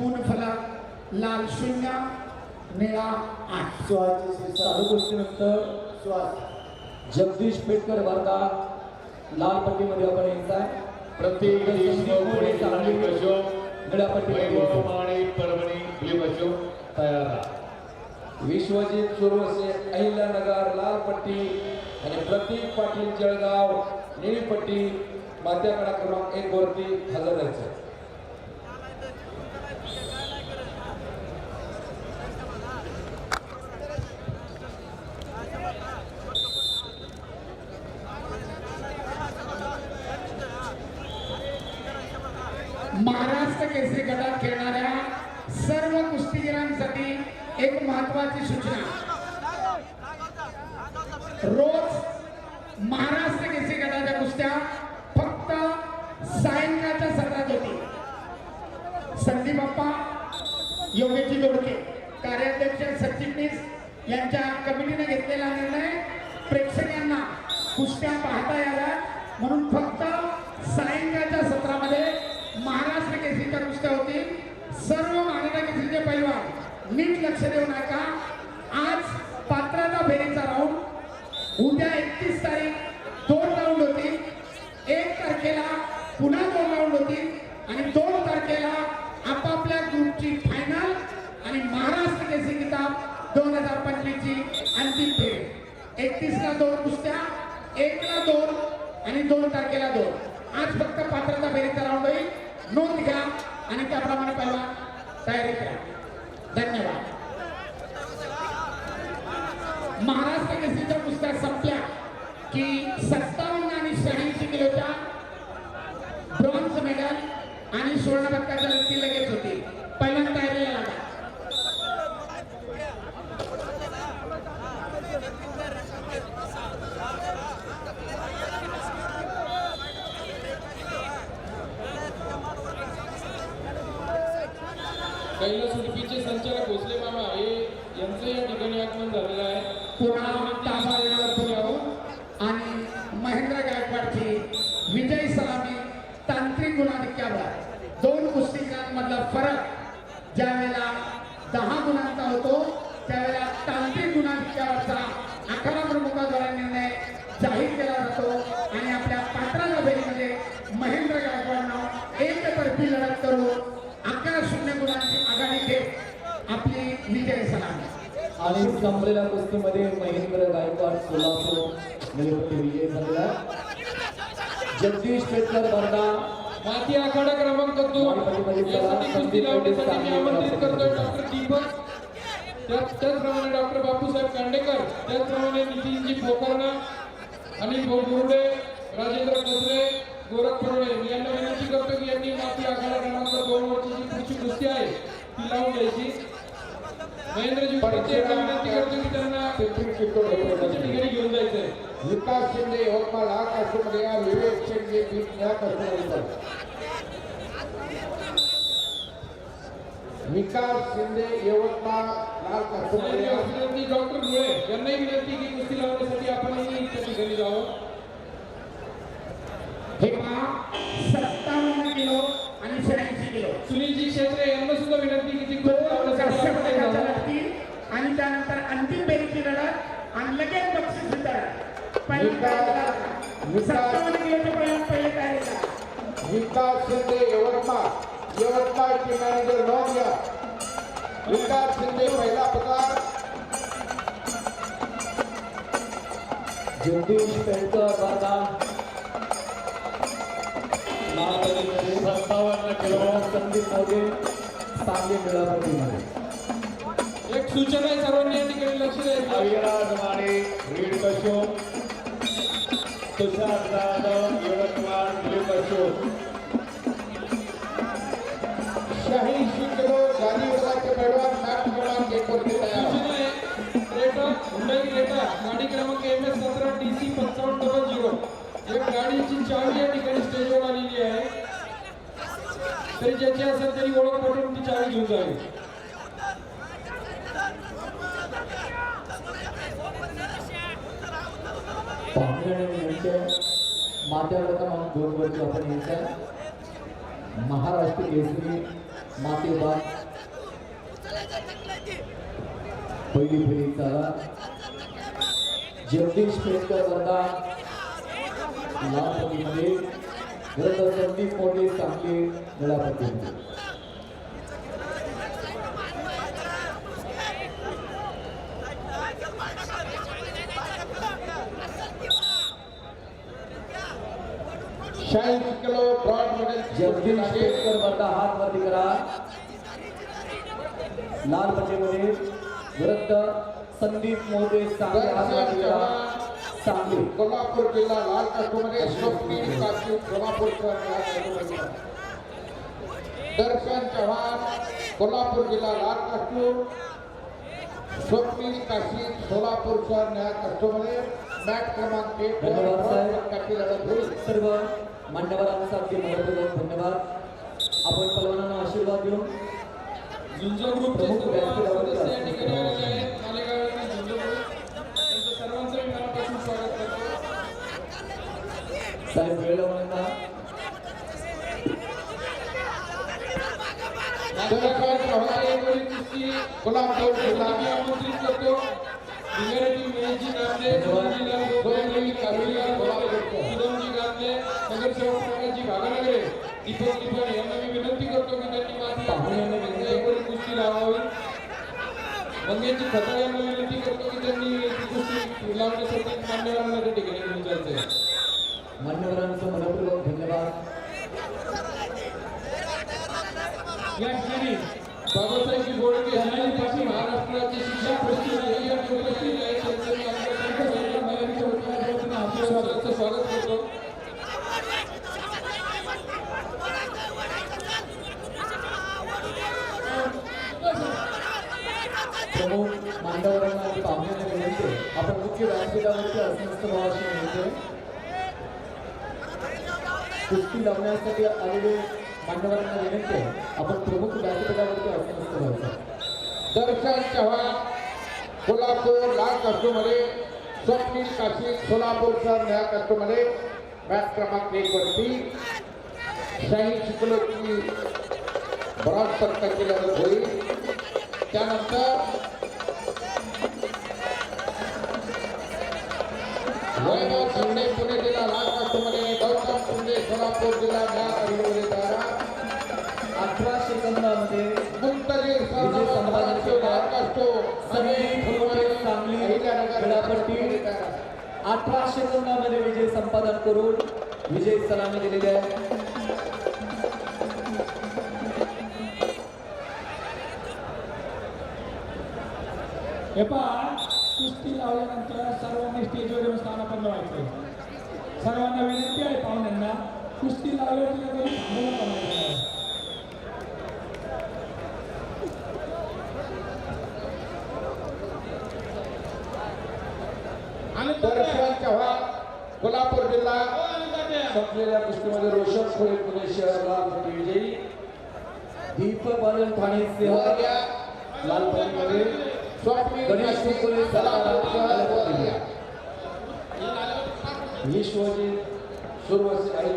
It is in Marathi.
फलक लाल शून्य निळा आठ. चालू कुस्तीनंतर सुहास जगदीश पेटकर वर्धा लाल पट्टीमध्ये आपण यायचा आहे प्रत्येक. विश्वजित सुरवसे अहिल्यानगर लाल पट्टी आणि प्रतीक पाटील जळगाव निळी पट्टी. मात्याकडा क्रमांक एक वरती हजर राहायचं महाराष्ट्र केसरी गटात खेळणाऱ्या सर्व कुस्तीगिरांसाठी एक महत्वाची सूचना. रोज महाराष्ट्र केसरी गटाच्या कुस्त्या फक्त सायंकाळच्या सत्रात होती संदीप बाप्पा योगेची दोडके कार्याध्यक्ष सचिटणीस यांच्या कमिटीने घेतलेला निर्णय प्रेक्षकांना कुस्त्या पाहता याव्या म्हणून फक्त सायंकाळच्या सत्रामध्ये महाराष्ट्र केसरीच्या कुस्त्या होतील सर्व महाराष्ट्र केसरीचे पैलवान नीट लक्ष देऊ नका. आज पात्रता फेरीचा राऊंड उद्या एकतीस तारीख दोन राऊंड होतील एक तारखेला पुन्हा दोन राऊंड होतील आणि दोन तारखेला आपापल्या ग्रुपची फायनल आणि महाराष्ट्र केसरी किताब दोन हजार पंचवीस ची अंतिम फेरी. एकतीसला दोन कुस्त्या एकला दोन आणि दोन तारखेला दोन. आज फक्त पात्रता फेरीचा राऊंड होईल. नोंद घ्या. आणि त्याप्रमाणे पहिला तयारी करा. धन्यवाद महाराष्ट्र केसरीच्या कुस्त्या संपल्या की सत्तावन्न आणि शहाऐंशी किलोच्या ब्रॉन्झ मेडल आणि सुवर्ण पदकाच्या लढती लगेच होती पहिल्यांदा तयारीला लागा कैलास उडपीचे संचालक भोसले मामा हे यांचं या ठिकाणी आगमन झालेलं आहे. पुन्हा तांबा वेळेवर आणि महेंद्र गायकवाडची विजय सलामी तांत्रिक गुणाधिक्यावर. दोन कुस्तीकांमधला फरक ज्या वेळेला दहा गुणांचा होतो त्यावेळेला तांत्रिक गुणाधिक्यावरचा अकरा प्रमुखाद्वारे निर्णय जाहीर केला जातो. आणि आपल्या पात्राच्या फेरीमध्ये महेंद्र गायकवाडनं एकतर्फी लढत करून अकरा शून्य गुणांची आघाडी घेत आपली विजय सलामी आणि संपलेल्या कुस्तीमध्ये महेंद्र गायकवाड सोलापूर निळपट्टी विजय झालेला. जगदीश पेटकर वर्धा. माती आखाडा क्रमांक दोन. यासाठी कुस्ती लावण्यासाठी मी आमंत्रित करतोय डॉक्टर दीपक. त्याच त्याचप्रमाणे डॉक्टर बापूसाहेब कांडेकर त्याचप्रमाणे नितीनजी पोकर्णा अनिल बोरुडे राजेंद्र कचरे गोरख फडवळे मी यांना विनंती करतो की यांनी माती आखाडा क्रमांक दोन वरची जी पुढची कुस्ती आहे ती लावून घ्यायची महेंद्रजी विनंती करतो की त्यांना ठिकाणी घेऊन जायचंय. विकास शिंदे यवतमाळ हा या विवेक शिंदे या विकास शिंदे यवतमाळ लाल विनंती डॉक्टर मुळे. यांनाही विनंती की कुस्ती लावण्यासाठी आपणही त्या ठिकाणी जावं. हे पहा सत्तावन्न किलो आणि शहाऐंशी किलो. सुनीलजी क्षेत्रे यांना सुद्धा विनंती की ती कुस्ती दोन लावण्यासाठी काश्य आपण पदकाच्या जावं. लढती आणि त्यानंतर अंतिम फेरीची लढत आणि लगेच बक्षीस वितरण विकास- शिंदे यवतमाळ. यवतमाळचे मॅनेजर नोंद घ्या विकास शिंदे पहिला पगार जगदीश पट्टीमध्ये सत्तावन्न किलो संदीप मोगे सांगली निळ्या पट्टीमध्ये एक सूचना आहे सर्वांनी या ठिकाणी लक्ष द्यायचं तुषार जाधव यवतमाळ फिल्म अशोक शहाऐंशी किलो गादी वर्गाचे पैलवान मॅच क्रमांक एक वरती तयार. सूचना आहे क्रेटा हुंडाई क्रेटा गाडी क्रमांक एम एस सतरा डी सी पंचावन्न डबल झिरो एक गाडीची चावी या ठिकाणी स्टेजवर आलेली आहे. तरी ज्याची असेल तरी ओळख पटवून ती चावी घेऊन जावी पाहुणे आणि दोन वर्ष आपण यांच्या महाराष्ट्र केसरी मातेबाद पहिली फेरी चाला. जगदीश पेटकर वर्धा लालपतीमध्ये विरुद्ध संदीप मोठे सांगली निळापट्टीमध्ये शहाऐंशी kilo broad medal Jagdish Petkar Wardha हात वरती करा लाल पट्टीमध्ये विरुद्ध संदीप मोठे सांगली हात वरती करा। सांगली कोल्हापूर जिल्हा लाल कास्टमध्ये स्वप्नील काशी कास्टमध्ये. दर्शन चव्हाण कोल्हापूर जिल्हा लाल कास्टूम स्वप्नील काशी सोलापूरकर या कास्टमध्ये मॅट क्रमांक एक सर्व मान्यवरांचा अगदी मनपूर्वक धन्यवाद आपण पलवानांना आशीर्वाद देऊन झुंज ग्रुपचे प्रमुख सर्व व्यासपीठावर सदस्य या ठिकाणी असतात. आलेले आहेत मालेगाव आणि झुंज ग्रुप त्यांचं सर्वांचं मी मनापासून स्वागत करतो साहेब वेळ लावण्याचा दर्शन चव्हाण कुस्ती कोल्हापूर जिल्हा मी दिगरटी मेहजी नामदे सोनजीला गोपालजी कारुलिया सुदामजी गांधले नगरसेवक भागानगरे. दीपक निफाड यांना मी विनंती करतो की त्यांनी विनंती. एकवरी कुस्ती लावावी. मंगेशजी खताळ यांना विनंती करतो की त्यांनी कुस्ती लावण्यासाठी मान्यवरांना त्या ठिकाणी घेऊन मान्यवरांचं मनपूर्वक धन्यवाद. या ठिकाणी बाबासाहेबजी बोडके यांच्यापासून महाराष्ट्राचे शिक्षक परिषद या ठिकाणी आहेत. त्यांचं मी आपल्या सर्व महिलांच्या वतीने आपल्या स्वागताचं स्वागत करतो प्रमुख मान्यवरांना आणि पाहुण्यांना विनंती आपण मुख्य व्यासपीठावरती अस्वस्थ भावाशी विनंती आहे. कुस्ती लावण्यासाठी आलेले मान्यवरांना विनंती आहे. आपण प्रमुख व्यासपीठावरती अस्वस्थ व्हायचं दर्शन चव्हाण कोल्हापूर लाल कास्टूमध्ये स्वप्नील काशी सोलापूरकर नया कास्टूमध्ये मॅच क्रमांक एक वरती. शाही किलोची ब्रॉन्झ पत्ता केल्यावर होईल. त्यानंतर वैभव तांबे पुणे जिल्हा कास्टूमध्ये गौतम शिंदे सोलापूर जिल्हा तयार अठरा सेकंदामध्ये. संदीप फुलवाडे सांगली वेळापट्टी. अठरा सेकंदामध्ये विजय संपादन करून विजय सलामी दिलेले आहे. हे पहा. कुस्ती लावल्यानंतर सर्वांनी स्टेजवर येऊन स्थानापन्न व्हायचं सर्वांना विनंती आहे पाहुण्यांना कुस्ती थांबवलं पाहिजे दर्शन चव्हाण कोल्हापूर जिल्हा. संपलेल्या कुस्तीमध्ये रोशन खोळे पुणे शहर लाल पट्टी विजयी. दीपक बालन ठाणे वर सिंह या. लालपट्टीमध्ये स्वप्नील गणेश काशी कुलकर्णी सोलापूरकर